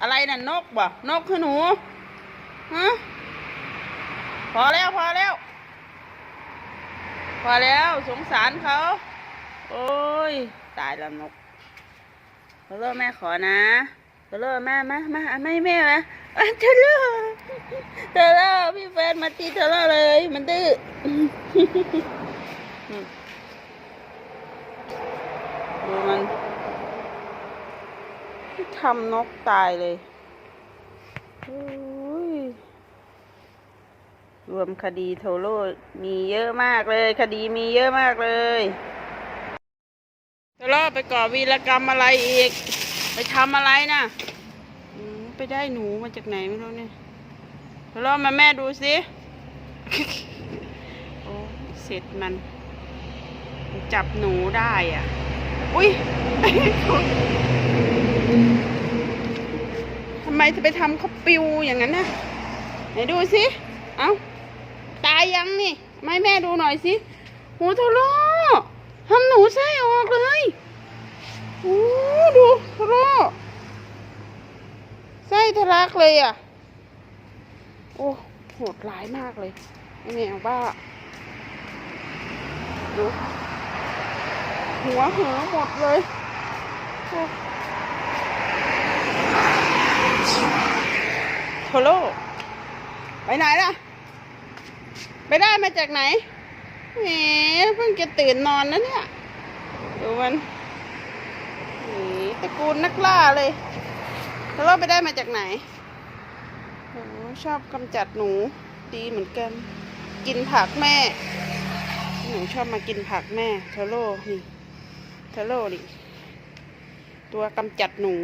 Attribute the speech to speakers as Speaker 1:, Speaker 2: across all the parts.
Speaker 1: อะไรน่ะนกบ่นกคือหนูฮะพอแล้วพอแล้ว พอแล้วสงสารเขา โอ้ย ตายแล้วนกเทเลอร์แม่ขอนะเทเลอร์แม่มามาอะไม่แม่มาอะเทเลอร์เทเลอร์พี่แฟนมาตีเทเลอร์เลย มันดื้อ อืมดูมัน ทำนกตายเลยรวมคดีโทโรมีเยอะมากเลย คดีมีเยอะมากเลยโทโรไปก่อวีรกรรมอะไรอีก ไปทำอะไรนะอืมไปได้หนูมาจากไหนไม่รู้เนี่ยโทโรมาแม่ดูสิโอ้เสร็จมัน จับหนูได้อะ อุ้ยทำไมจะไปทำเขาปิวอย่างนั้นนะไหนดูสิ เอ้า ตายยังนี่ ไม่แม่ดูหน่อยสิโหโทโร่ทำหนูไส้ออกเลยโอ้ดูทโร่ไส้ทะลักเลยอะ โอ้โหดร้ายมากเลยไอแมวบ้า ดู หัวเหอหมดเลยโทโรไปไหนล่ะ ไปได้มาจากไหนแหมเพิ่งจะตื่นนอนนะเนี่ย ดูมันนี่ตระกูลนักล่าเลยโทโรไปได้มาจากไหนโอ้ชอบกำจัดหนูดีเหมือนกัน กินผักแม่ หนูชอบมากินผักแม่เทโรนี่ ทโลนี่ตัวกำจัดหนู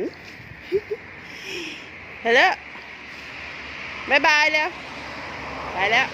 Speaker 1: เห็นแล้วบายบายแล้ว ไปแล้ว